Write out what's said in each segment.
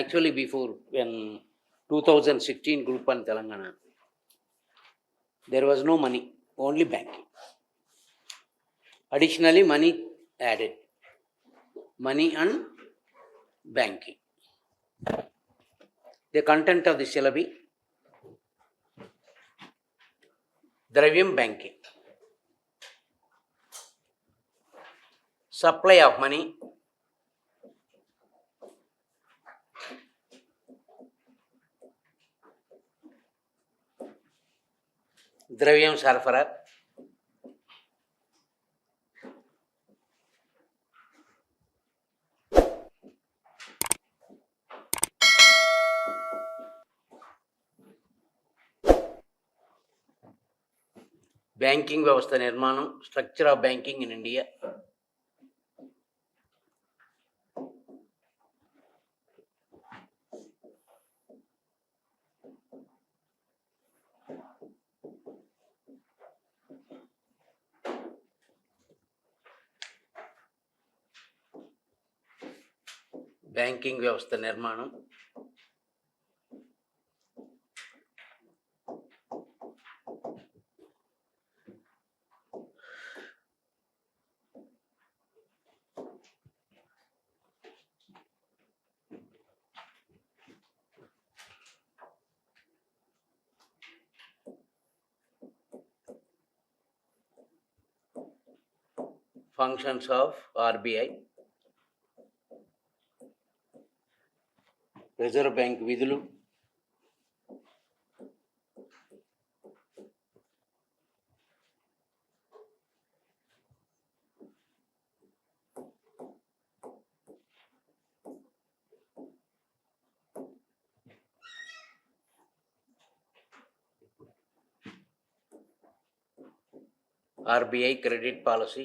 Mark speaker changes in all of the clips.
Speaker 1: actually before when 2016 group on Telangana, there was no money, only banking. Additionally, money added, money and banking. The content of the syllabi, Dravyam banking. Supply of money, ద్రవ్యం సరఫరా. Banking వ్యవస్థ నిర్మాణం structure of banking in India. Banking వ్యవస్థ నిర్మాణం functions of RBI reserve bank విధులు. RBI credit policy.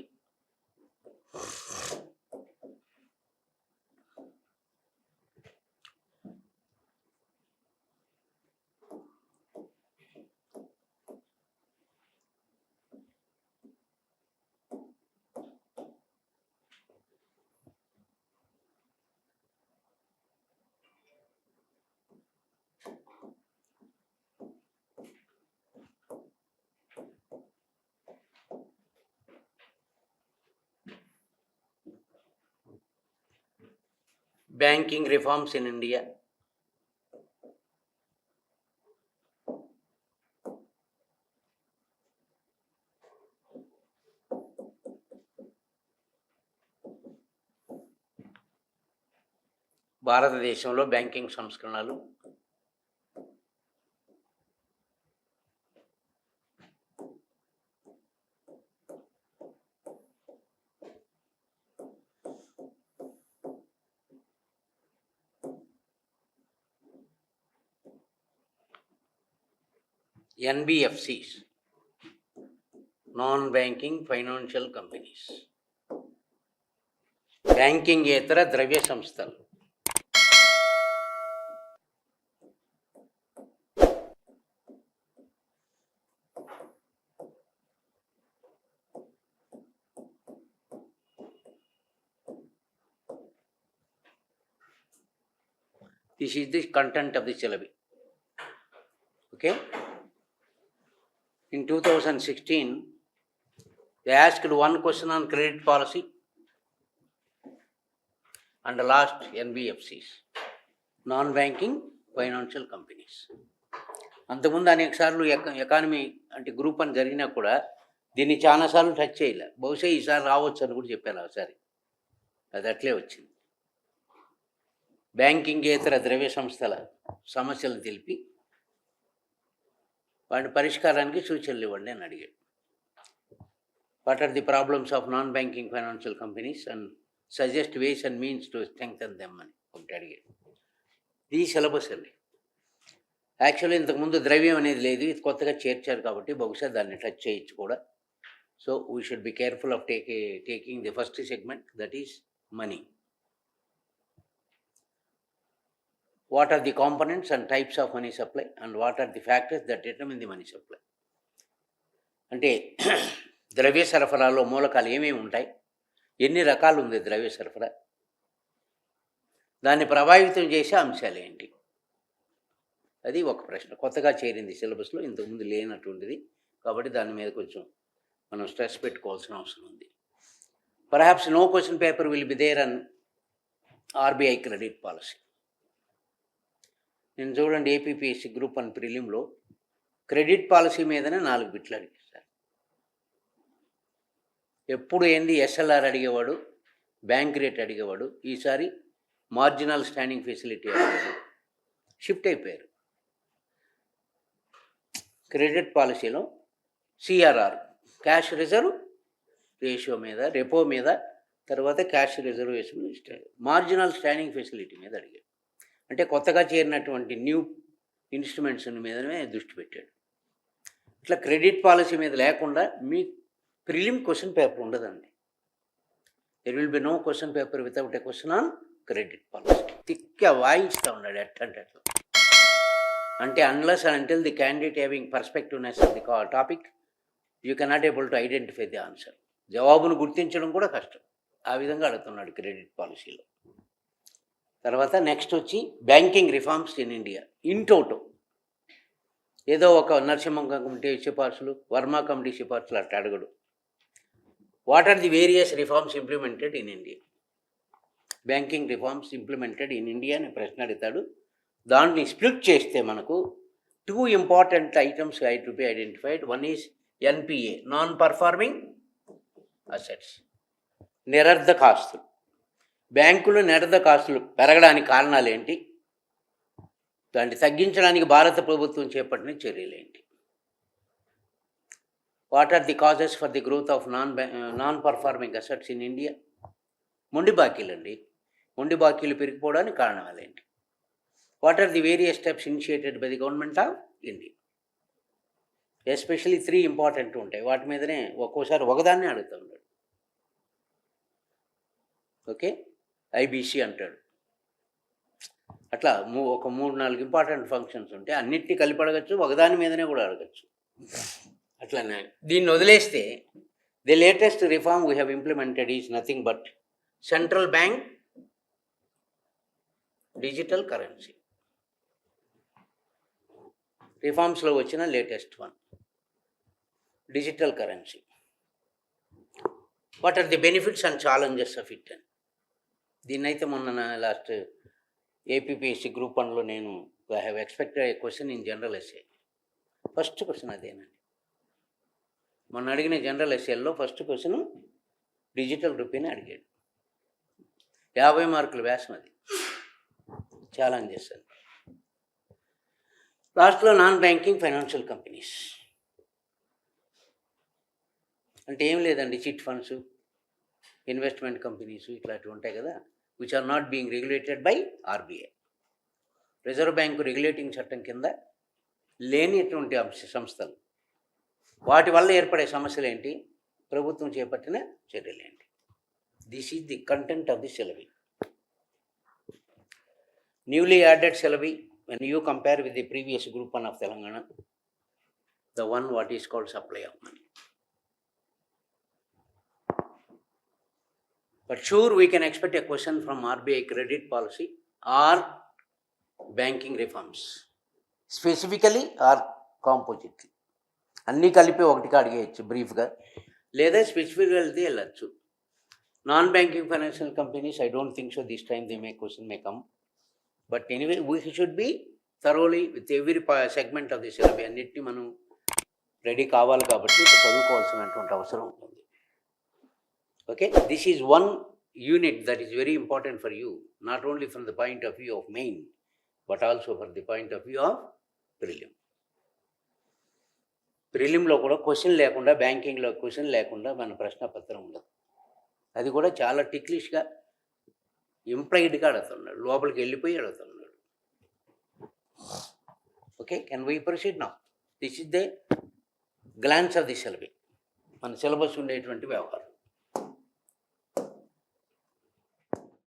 Speaker 1: Banking reforms in India. భారతదేశంలో banking సంస్కరణలు NBFCs non banking financial companies banking ఇతర ద్రవ్య సంస్థలు This is the content of the syllabi. Okay? In 2016, they asked one question on credit policy and the last NBFCs, non-banking financial companies అంతకుముందు అనేక సార్లు ఎక economy అంటే group అని జరిగినా కూడా దీన్ని చాలాసార్లు టచ్ చేయలే. బహుశా ఈసారి రావచ్చు అని కూడా చెప్పారు ఒకసారి. అది అట్లే వచ్చింది. బ్యాంకింగేతర ద్రవ్య సంస్థల సమస్యలు తెలిపి వాడిని పరిష్కారానికి సూచనలు ఇవ్వండి అని అడిగాడు. What are the problems of non banking financial companies and suggest ways and means to strengthen them అని ఒకటి అడిగాడు. ఇది సిలబస్ అండి. యాక్చువల్లీ ఇంతకుముందు ద్రవ్యం అనేది లేదు ఇది కొత్తగా చేర్చారు కాబట్టి బహుశా దాన్ని టచ్ చేయొచ్చు కూడా. So we should be careful of take taking the first segment that is money what are the components and types of money supply and what are the factors that determine the money supply అంటే ద్రవ్య సరఫరాలో మూలకాలు ఏమేమి ఉంటాయి? ఎన్ని రకాలు ఉంది ద్రవ్య సరఫరా? దాన్ని ప్రభావితం చేసే అంశాలు ఏంటి? అది ఒక ప్రశ్న. కొత్తగా చేరింది సిలబస్లో ఇంతకుముందు లేనటువంటిది. కాబట్టి దాని మీద కొంచెం మనం స్ట్రెస్ పెట్టుకోవాల్సిన అవసరం ఉంది. Perhaps no question paper will be there on RBI credit policy నేను చూడండి ఏపీపీఎస్సి గ్రూప్ అని ప్రిలింలో క్రెడిట్ పాలసీ మీదనే నాలుగు బిట్లు అడిగేశారు. ఎప్పుడు ఏంది ఎస్ఎల్ఆర్ అడిగేవాడు బ్యాంక్ రేట్ అడిగేవాడు ఈసారి మార్జినల్ స్టాండింగ్ ఫెసిలిటీ అడిగేవాడు. షిఫ్ట్ అయిపోయారు. క్రెడిట్ పాలసీలో సిఆర్ఆర్ క్యాష్ రిజర్వ్ రేషియో మీద రెపో మీద తర్వాత cash reservation marginal standing facility మీద అడిగాడు అంటే కొత్తగా చేరినటువంటి న్యూ ఇన్స్ట్రుమెంట్స్ మీదనే దృష్టి పెట్టాడు. ఇట్లా క్రెడిట్ పాలసీ మీద లేకుండా మీ ప్రిలిమ్ క్వశ్చన్ పేపర్ ఉండదండి. There will be no question paper without a question on credit policy తిక్క వాయిస్తూ ఉన్నాడు ఎట్టంటే అట్లా అంటే unless and until the candidate having perspectiveness of the topic you cannot able to identify the answer జవాబును గుర్తించడం కూడా కష్టం. ఆ విధంగా అడుగుతున్నాడు క్రెడిట్ పాలసీలో. తర్వాత నెక్స్ట్ వచ్చి banking reforms in India in toto ఏదో ఒక నరసింహం కమిటీ సిఫార్సులు వర్మ కమిటీ సిఫార్సులు అట్లా అడగడు. What are the various reforms implemented in India banking reforms implemented in India అని ప్రశ్న అడుగుతాడు. దాన్ని స్ప్లిట్ చేస్తే మనకు two important items I to be identified one is NPA non performing assets నిరర్ధకాస్తులు. బ్యాంకులు నిరర్ధక కాసులు పెరగడానికి కారణాలు ఏంటి దాన్ని తగ్గించడానికి భారత ప్రభుత్వం చేపట్టిన చర్యలేంటి? What are the causes for the growth of non non performing assets in India మొండి బాకీలు అండి మొండి బాకీలు పెరిగిపోవడానికి కారణాలు ఏంటి what are the various steps initiated by the government of India especially three important ఉంటాయి. వాటి మీదనే ఒక్కోసారి ఒకదాన్నే అడుగుతున్నాడు ఓకే ఐబీసీ అంటాడు. అట్లా మూ ఒక మూడు నాలుగు ఇంపార్టెంట్ ఫంక్షన్స్ ఉంటే అన్నిటినీ కలిపి అడగచ్చు ఒకదాని మీదనే కూడా అడగచ్చు. అట్లానే దీన్ని వదిలేస్తే the latest reform we have implemented is nothing but central bank digital currency. రిఫార్మ్స్లో వచ్చిన latest one. Digital currency. What are the benefits and challenges of it? దీన్ని దీన్నైతే మొన్న లాస్ట్ ఏపీపీఎస్సీ గ్రూప్ వన్లో నేను I have expected a question in general essay. First question అదేనండి. మొన్న అడిగిన general ఎస్ఏల్లో ఫస్ట్ క్వశ్చన్ డిజిటల్ రూపీని అడిగాడు. యాభై మార్కుల వ్యాసం అది. ఛాలెంజ్ అని లాస్ట్లో నాన్ బ్యాంకింగ్ ఫైనాన్షియల్ కంపెనీస్. అంటే ఏం లేదండి చిట్ ఫండ్స్ ఇన్వెస్ట్మెంట్ కంపెనీస్ ఇట్లాంటివి ఉంటాయి కదా. Which are not being regulated by RBI reserve bank regulating చట్టం కింద లేనిటువంటి అంశ సంస్థలు. వాటి వల్ల ఏర్పడే సమస్యలు ఏంటి? ప్రభుత్వం చేపట్టిన చర్యలు ఏంటి? This is the content of the syllabi newly added syllabi when you compare with the previous group one of Telangana, the one what is called supply of money. But sure, we can expect a question from RBI credit policy or banking reforms, specifically or compositely. అన్నీ కలిపి ఒకటికి అడిగేయచ్చు బ్రీఫ్గా లేదా స్పెసిఫిక్గా వెళ్తే వెళ్ళచ్చు. Non banking financial companies I don't think so this time they may question may come but anyway we should be thoroughly with every segment of the syllabi అన్నిటిని మనం రెడీ కావాలి కాబట్టి చదువుకోవాల్సినటువంటి అవసరం ఉంటుంది. Okay this is one unit that is very important for you not only from the point of view of main but also for the point of view of prelim ప్రిలిమ్లో కూడా question లేకుండా బ్యాంకింగ్లో question లేకుండా మన ప్రశ్నపత్రం ఉండదు అది కూడా చాలా టిక్లిష్గా ఇంప్లైడ్గా అడుగుతున్నాడు. లోపలికి వెళ్ళిపోయి అడుగుతున్నాడు. ఓకే కెన్ వీ ప్రొసీడ్ నా this is the glance of the syllabi మన సిలబస్ ఉండేటువంటి వ్యవహారం.